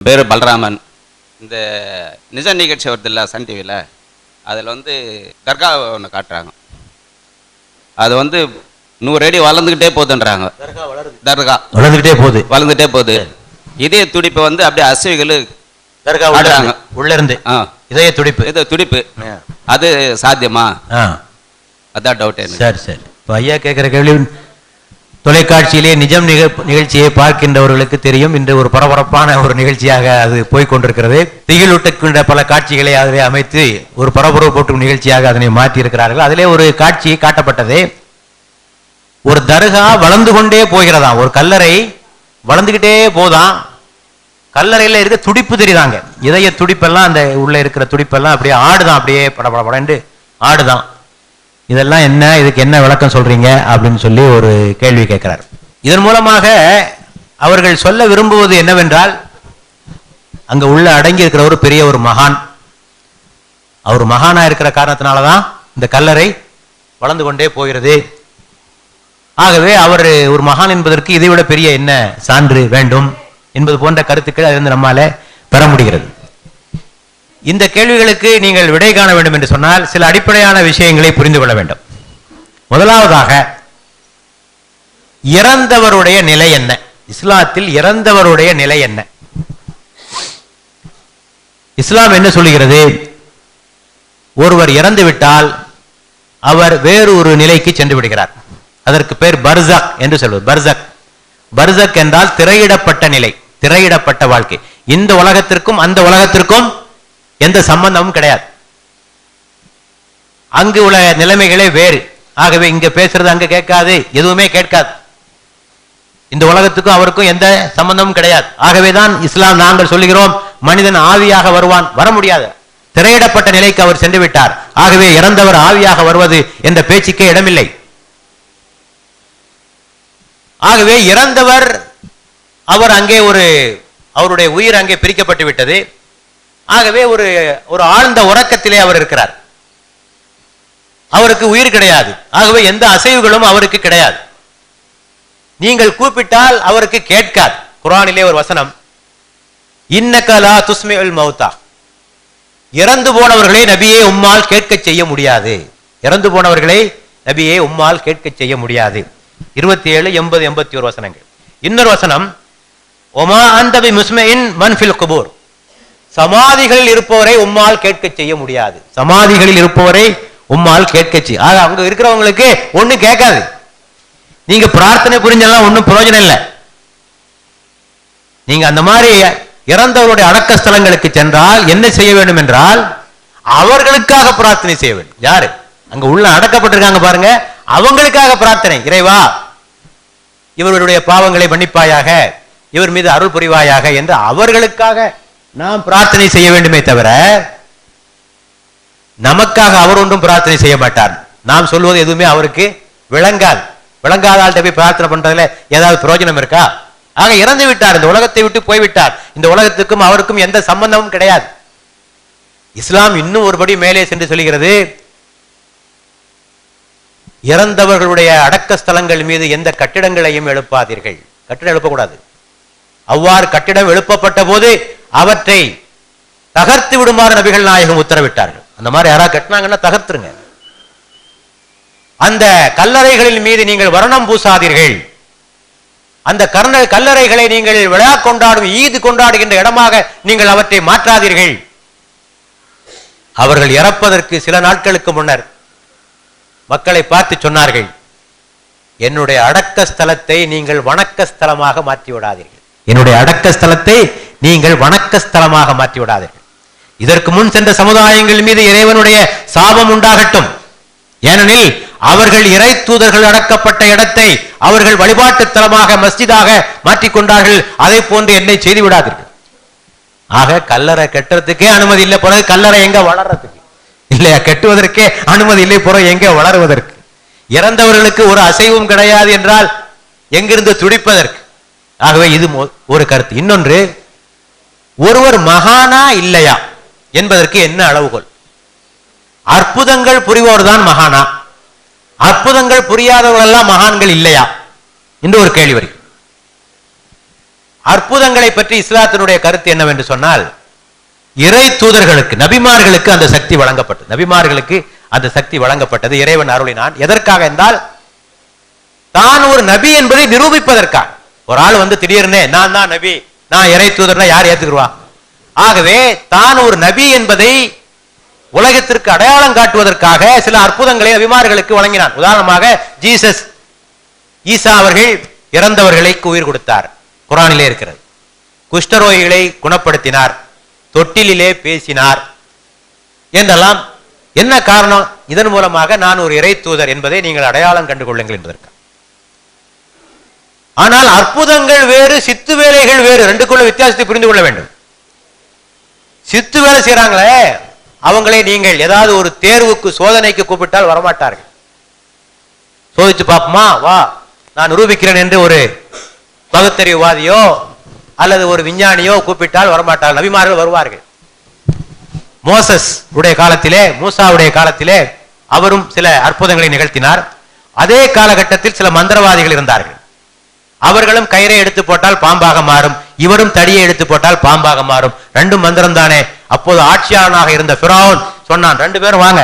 பேர் பலராமன். இந்த நிஜ நிகழ்ச்சி வருதுல்ல சன் டிவியில் அதில் வந்து தர்கா ஒன்று காட்டுறாங்க. அது வந்து நூறு அடி வளர்ந்துக்கிட்டே போகுதுன்றாங்க. தர்கா வளர்ந்துகிட்டே போகுது. வளர்ந்துட்டே போகுது. இதய துடிப்பு வந்து அப்படியே அசைவுகள் தர்கா உள்ள ஆடுறாங்க. இருந்து, உள்ள இருந்து. ஆ. இதய துடிப்பு. இது துடிப்பு. அது சாத்தியமா? ஆ. அதான் டவுட் சரி சரி. இப்போ ஐயா கேட்குற கேள்வி தொலைக்காட்சியிலே நிஜம் நிகழ்ச்சியை பார்க்கின்றவர்களுக்கு தெரியும். இன்று ஒரு பரபரப்பான ஒரு நிகழ்ச்சியாக அது போய்கொண்டிருக்கிறது திகிலூட்டுக்கின்ற பல காட்சிகளை அதிலே அமைத்து ஒரு பரபரப்பூட்டும் நிகழ்ச்சியாக அதனை மாற்றி இருக்கிறார்கள் அதிலே ஒரு காட்சி காட்டப்பட்டது. ஒரு தர்கா வளர்ந்து கொண்டே போகிறதாம். ஒரு கல்லறை வளர்ந்துகிட்டே போதாம். கல்லறையில் இருக்க துடிப்பு தெரியுதாங்க? இதய துடிப்பெல்லாம் அந்த உள்ள இருக்கிற துடிப்பெல்லாம் அப்படியே ஆடுதான். அப்படியே பட பட ஆடுதான். இதெல்லாம் என்ன? இதுக்கு என்ன விளக்கம் சொல்றீங்க? அப்படின்னு சொல்லி ஒரு கேள்வி கேட்கிறார். இதன் மூலமாக அவர்கள் சொல்ல விரும்புவது என்னவென்றால் அங்க உள்ள அடங்கி இருக்கிற ஒரு பெரிய ஒரு மகான். அவர் மகானா இருக்கிற காரணத்தினாலதான் இந்த கல்லறை வளர்ந்து கொண்டே போகிறது. ஆகவே அவர் ஒரு மகான் என்பதற்கு இதைவிட பெரிய என்ன சான்று வேண்டும் என்பது போன்ற கருத்துக்கள் அதிலிருந்து நம்மால பெற முடிகிறது. இந்த கேள்விகளுக்கு நீங்கள் விடை காண வேண்டும் என்று சொன்னால் சில அடிப்படையான விஷயங்களை புரிந்து கொள்ள வேண்டும். முதலாவதாக இறந்தவருடைய நிலை என்ன? இஸ்லாத்தில் இறந்தவருடைய நிலை என்ன? இஸ்லாம் என்ன சொல்லுகிறது? ஒருவர் இறந்து விட்டால் அவர் வேறு ஒரு நிலைக்கு சென்று விடுகிறார். அதற்கு பேர் பர்சக் என்று சொல்வது. பர்சக். பர்சக் என்றால் திரையிடப்பட்ட நிலை திரையிடப்பட்ட வாழ்க்கை. இந்த உலகத்திற்கும் அந்த உலகத்திற்கும் எந்த சம்பந்தமும் கிடையாது. அங்கு உள்ள நிலைமைகளே வேறு. ஆகவே இங்க பேசுறது அங்க கேட்காது எதுவுமே கேட்காது. இந்த உலகத்துக்கும் அவருக்கும் எந்த சம்பந்தமும் கிடையாது. ஆகவேதான் இஸ்லாம் நாங்கள் சொல்லுகிறோம் மனிதன் ஆவியாக வருவான் வர முடியாது. திரையிடப்பட்ட நிலைக்கு அவர் சென்று விட்டார். ஆகவே இறந்தவர் ஆவியாக வருவது என்ற பேச்சுக்கே இடமில்லை. ஆகவே இறந்தவர் அவர் அங்கே ஒரு அவருடைய உயிர் அங்கே பிரிக்கப்பட்டு விட்டது. ஆகவே ஒரு ஒரு ஆழ்ந்த உறக்கத்திலே அவர் இருக்கிறார். அவருக்கு உயிர் கிடையாது. ஆகவே எந்த அசைவுகளும் அவருக்கு கிடையாது. நீங்கள் கூப்பிட்டால் அவருக்கு கேட்காது. குரானிலே ஒரு வசனம் இன்னகலா துஸ்மிஉல் மௌத்தா. இறந்து போனவர்களை நபியே உம்மால் கேட்க செய்ய முடியாது. இறந்து போனவர்களை நபியே உம்மால் கேட்க செய்ய முடியாது. இருபத்தி ஏழு எண்பது எண்பத்தி ஒரு வசனங்கள். இன்னொரு வசனம் ஒமா அந்தபி முஸ்மின் மன்ஃபில் குபூர். சமாதிகளில் இருப்பவரை உம்மால் கேட்க செய்ய முடியாது. சமாதிகளில் இருப்பவரை உம்மால் கேட்க செய்ய ஆக அங்க இருக்கிறவங்களுக்கு ஒண்ணு கேட்காது. நீங்க பிரார்த்தனை புரிஞ்செல்லாம் ஒண்ணும் பிரயோஜனம் இல்லை. நீங்க அந்த மாதிரி இறந்தவருடைய அடக்க ஸ்தலங்களுக்கு சென்றால் என்ன செய்ய வேண்டும் என்றால் அவர்களுக்காக பிரார்த்தனை செய்ய வேண்டும். யாரு? அங்க உள்ள அடக்கப்பட்டிருக்காங்க பாருங்க. அவங்களுக்காக பிரார்த்தனை. இறைவா இவர்களுடைய பாவங்களை மன்னிப்பாயாக இவர் மீது அருள் புரிவாயாக என்று அவர்களுக்காக நாம் பிரார்த்தனை செய்ய வேண்டுமே தவிர நமக்காக அவர் ஒன்றும் பிரார்த்தனை செய்ய மாட்டார். நாம் சொல்வது எதுவுமே அவருக்கு விளங்காது. விளங்காத ஆள்கிட்ட போய் பிரார்த்தனை பண்றதுல ஏதாவது பிரயோஜனம் இருக்கா? ஆக இறந்து விட்டார். இந்த உலகத்தை விட்டு போய்விட்டார். இந்த உலகத்துக்கும் அவருக்கும் எந்த சம்பந்தமும் கிடையாது. இஸ்லாம் இன்னும் ஒருபடி மேலே சென்று சொல்கிறது இறந்தவர்களுடைய அடக்க ஸ்தலங்கள் மீது எந்த கட்டிடங்களையும் எழுப்பாதீர்கள். கட்டிடம் எழுப்பக்கூடாது. அவ்வாறு கட்டிடம் எழுப்பப்பட்ட போது அவற்றை தகர்த்து விடுமாறு நபிகள் நாயகம் உத்தரவிட்டார்கள். அந்த மாதிரி யாராவது கட்டினாங்கன்னா தகர்த்துருங்க. அந்த கல்லறைகளின் மீது நீங்கள் வர்ணம் பூசாதீர்கள். அந்த கர்ண கல்லறைகளை நீங்கள் விழா கொண்டாடும் ஈது கொண்டாடுகின்ற இடமாக நீங்கள் அவற்றை மாற்றாதீர்கள். அவர்கள் இறப்பதற்கு சில நாட்களுக்கு முன்னர் மக்களை பார்த்து சொன்னார்கள் என்னுடைய அடக்க ஸ்தலத்தை நீங்கள் வணக்க ஸ்தலமாக மாற்றி விடாதீர்கள். என்னுடைய அடக்க ஸ்தலத்தை நீங்கள் வணக்க ஸ்தலமாக மாற்றி விடாதீர்கள் இதற்கு முன் சென்ற சமுதாயங்கள் மீது இறைவனுடைய சாபம் உண்டாகட்டும். ஏனெனில் அவர்கள் இறை தூதர்கள் அடக்கப்பட்ட இடத்தை அவர்கள் வழிபாட்டு தலமாக மஸ்ஜிதாக மாற்றிக்கொண்டார்கள் அதை போன்று என்னை செய்து விடாதீர்கள். ஆக கல்லறை கட்டுறதுக்கே அனுமதி இல்லை பிறகு கல்லறை எங்க வளர்றதுக்கு? இல்லையா? கட்டுவதற்கே அனுமதி இல்லை பிறகு எங்க வளருவதற்கு? இறந்தவர்களுக்கு ஒரு அசைவும் கிடையாது என்றால் எங்கிருந்து துடிப்பதற்கு? ஆகவே இது ஒரு கருத்து. இன்னொன்று ஒருவர் மகானா இல்லையா என்பதற்கு என்ன அளவுகோல்? அற்புதங்கள் புரிவோர் தான் மகானா. அற்புதங்கள் புரியாதவர்கள் எல்லாம் மகான்கள் இல்லையா என்று ஒரு கேள்வி வருகிறது. அற்புதங்களை பற்றி இஸ்லாத்தினுடைய கருத்து என்னவென்று சொன்னால் இறை தூதர்களுக்கு நபிமார்களுக்கு அந்த சக்தி வழங்கப்பட்டது. நபிமார்களுக்கு அந்த சக்தி வழங்கப்பட்டது. இறைவன் அருளினான். எதற்காக என்றால் தான் ஒரு நபி என்பதை நிரூபிப்பதற்காக. ஒரு ஆள் வந்து திடீர்னு நான் தான் நபி. நான் இறை தூதர்னா யார் ஏத்துக்குருவா ஆகவே தான் ஒரு நபி என்பதை உலகத்திற்கு அடையாளம் காட்டுவதற்காக சில அற்புதங்களை அபிமார்களுக்கு வழங்கினான். உதாரணமாக ஜீசஸ் ஈசா அவர்கள் இறந்தவர்களை உயிர் கொடுத்தார். குரானிலே இருக்கிறது. குஷ்டரோகிகளை குணப்படுத்தினார். தொட்டிலிலே பேசினார். என்றெல்லாம் என்ன காரணம்? இதன் மூலமாக நான் ஒரு இறை தூதர் என்பதை நீங்கள் அடையாளம் கண்டு கொள்ளுங்கள் என்பதற்கு. ஆனால் அற்புதங்கள் வேறு சித்து வேலைகள் வேறு. ரெண்டுக்குள்ள வித்தியாசத்தை புரிந்து கொள்ள வேண்டும். சித்து வேலை செய்யறாங்களே அவங்களை நீங்கள் ஏதாவது ஒரு தேர்வுக்கு சோதனைக்கு கூப்பிட்டால் வரமாட்டார்கள். சோதிச்சு பார்ப்போமா? வா நான் நிரூபிக்கிறேன் என்று ஒரு பகுத்தறிவுவாதியோ அல்லது ஒரு விஞ்ஞானியோ கூப்பிட்டால் வரமாட்டார் நபிமார்கள் வருவார்கள். மோசஸ் உடைய காலத்திலே மூசாவுடைய காலத்திலே அவரும் சில அற்புதங்களை நிகழ்த்தினார். அதே காலகட்டத்தில் சில மந்திரவாதிகள் இருந்தார்கள். அவர்களும் கயிறை எடுத்து போட்டால் பாம்பாக மாறும். இவரும் தடியை எடுத்து போட்டால் பாம்பாக மாறும். ரெண்டும் மந்திரம் தானே அப்போது ஆட்சியாளனாக இருந்த பிராவன் சொன்னான் ரெண்டு பேரும் வாங்க.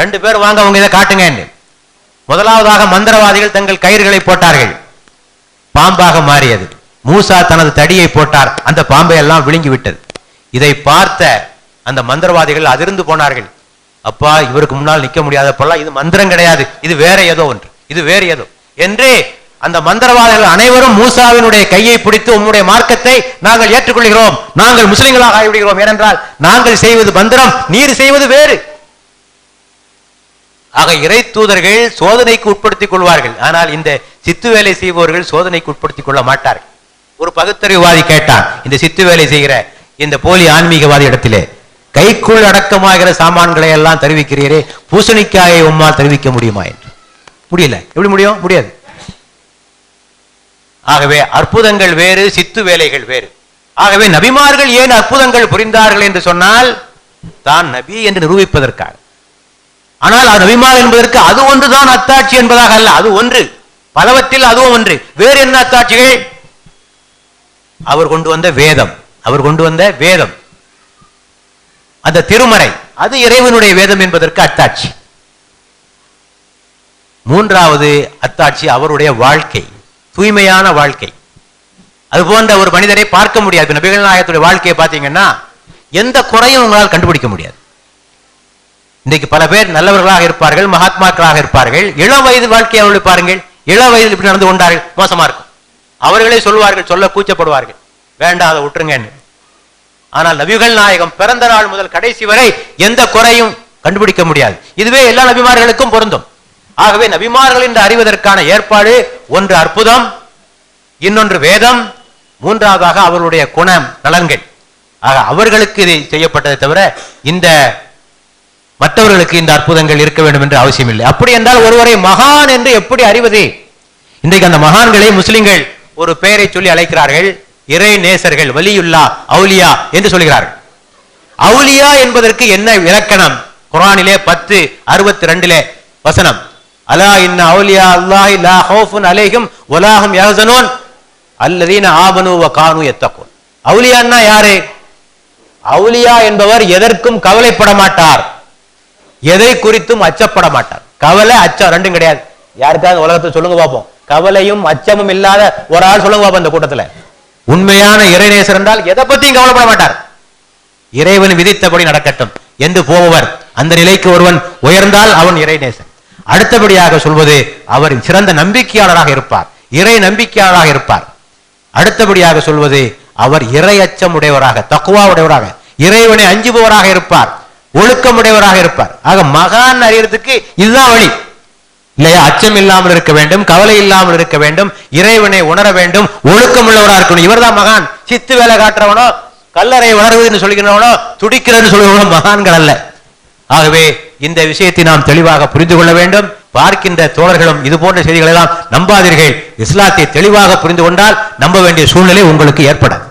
ரெண்டு பேர் வாங்க அவங்க இதை காட்டுங்க முதலாவதாக மந்திரவாதிகள் தங்கள் கயிறுகளை போட்டார்கள். பாம்பாக மாறியது. மூசா தனது தடியை போட்டார். அந்த பாம்பை எல்லாம் விழுங்கி விட்டது. இதை பார்த்த அந்த மந்திரவாதிகள் அதிர்ந்து போனார்கள். அப்பா இவருக்கு முன்னால் நிக்க முடியாதப்பெல்லாம் இது மந்திரம் கிடையாது. இது வேற ஏதோ ஒன்று. இது வேற ஏதோ. என்று அந்த மந்திரவாதிகள் அனைவரும் மூசாவினுடைய கையை பிடித்து உம்முடைய மார்க்கத்தை நாங்கள் ஏற்றுக்கொள்கிறோம். நாங்கள் முஸ்லிம்களாக ஆகிவிடுகிறோம். ஏனென்றால் நாங்கள் செய்வது மந்திரம் நீர் செய்வது வேறு. ஆக இறை தூதர்கள் சோதனைக்கு உட்படுத்திக் கொள்வார்கள். ஆனால் இந்த சித்து வேலை செய்பவர்கள் சோதனைக்கு உட்படுத்திக் கொள்ள மாட்டார்கள். ஒரு பகுத்தறிவுவாதி கேட்டான் இந்த சித்து வேலை செய்கிற இந்த போலி ஆன்மீகவாதி இடத்திலே கைக்குள் அடக்கமாகிற சாமான்களை எல்லாம் தெரிவிக்கிறீரே பூசணிக்காயை உம்மால் தெரிவிக்க முடியுமா? என்று. முடியல. எப்படி முடியும்? முடியாது. ஆகவே அற்புதங்கள் வேறு சித்து வேலைகள் வேறு. ஆகவே நபிமார்கள் ஏன் அற்புதங்கள் புரிந்தார்கள் என்று சொன்னால் தான் நபி என்று நிரூபிப்பதற்காக. ஆனால் அவர் நபிமார் என்பதற்கு அது ஒன்றுதான் அத்தாட்சி என்பதாக அல்ல அது ஒன்று. பலவத்தில் அதுவும் ஒன்று. வேறு என்ன அத்தாட்சிகள்? அவர் கொண்டு வந்த வேதம். அவர் கொண்டு வந்த வேதம். அந்த திருமறை அது இறைவனுடைய வேதம் என்பதற்கு அத்தாட்சி. மூன்றாவது அத்தாட்சி அவருடைய வாழ்க்கை. தூய்மையான வாழ்க்கை. அது போன்ற ஒரு மனிதரை பார்க்க முடியாது. நபிகள் நாயகத்துடைய வாழ்க்கையை பார்த்தீங்கன்னா எந்த குறையும் உங்களால் கண்டுபிடிக்க முடியாது. இன்னைக்கு பல பேர் நல்லவர்களாக இருப்பார்கள் மகாத்மாக்களாக இருப்பார்கள். இளம் வயது வாழ்க்கையை அவர்கள் பாருங்கள். இளம் வயதில் இப்படி நடந்து கொண்டார்கள். மோசமா இருக்கும். அவர்களே சொல்வார்கள் சொல்ல கூச்சப்படுவார்கள். வேண்டாம் அதை விட்டுருங்கன்னு. ஆனால் நபிகள் நாயகம் பிறந்த நாள் முதல் கடைசி வரை எந்த குறையும் கண்டுபிடிக்க முடியாது. இதுவே எல்லா நபிமார்களுக்கும் பொருந்தும். ஆகவே நபிமார்கள் என்று அறிவதற்கான ஏற்பாடு ஒன்று அற்புதம் இன்னொன்று வேதம் மூன்றாவதாக அவர்களுடைய குணம் நலன்கள். ஆக அவர்களுக்கு இது செய்யப்பட்டதை தவிர இந்த மற்றவர்களுக்கு இந்த அற்புதங்கள் இருக்க வேண்டும் என்று அவசியம் இல்லை அப்படி என்றால் ஒருவரை மகான் என்று எப்படி அறிவது? இன்றைக்கு அந்த மகான்களை முஸ்லிம்கள் ஒரு பெயரை சொல்லி அழைக்கிறார்கள் இறை நேசர்கள் வலியுல்லா அவுலியா என்று சொல்கிறார்கள். அவுலியா என்பதற்கு என்ன இலக்கணம்? குரானிலே பத்து அறுபத்தி ரெண்டிலே வசனம். அலா இன்ன அவுலியா அல்லாஹி லா ஹௌஃபுன் அலைஹிம் வலாஹும் யஹ்சனூன். அல்லதீன ஆபனு வ கானு யத்தகூன். அவுலியான்னா யாரு? அவுலியா என்பவர் எதற்கும் கவலைப்பட மாட்டார். எதை குறித்தும் அச்சப்பட மாட்டார். கவலை அச்சம் ரெண்டும் கிடையாது. யாருக்காவது உலகத்தை சொல்லுங்க பார்ப்போம் கவலையும் அச்சமும் இல்லாத ஒரு ஆள் சொல்லுங்க பார்ப்போம் இந்த கூட்டத்துல. உண்மையான இறைநேசர் என்றால் எதை பத்தியும் கவலைப்பட மாட்டார். இறைவன் விதித்தபடி நடக்கட்டும். என்று போபவர் அந்த நிலைக்கு ஒருவன் உயர்ந்தால் அவன் இறைநேசன். அடுத்தபடியாக சொல்வது அவரின் சிறந்த நம்பிக்கையாளராக இருப்பார். இறை நம்பிக்கையாளராக இருப்பார். அடுத்தபடியாக சொல்வது அவர் இறை அச்சம் உடையவராக தக்குவா உடையவராக இறைவனை அஞ்சுபவராக இருப்பார். ஒழுக்கமுடையவராக இருப்பார். ஆக மகான் அறியறதுக்கு இதுதான் வழி. இல்லையா? அச்சம் இல்லாமல் இருக்க வேண்டும் கவலை இல்லாமல் இருக்க வேண்டும் இறைவனை உணர வேண்டும் ஒழுக்கம் உள்ளவராக இருக்கணும். இவர்தான் மகான். சித்து வேலை காட்டுறவனோ கல்லறை உணர்வுன்னு சொல்கிறவனோ துடிக்கிறன்னு சொல்கிறவனோ மகான்கள் அல்ல. ஆகவே இந்த விஷயத்தை நாம் தெளிவாக புரிந்து கொள்ள வேண்டும். பார்க்கின்ற தோழர்களும் இது போன்ற செய்திகளை எல்லாம் நம்பாதீர்கள். இஸ்லாத்தை தெளிவாக புரிந்து கொண்டால் நம்ப வேண்டிய சூழ்நிலை உங்களுக்கு ஏற்படாது.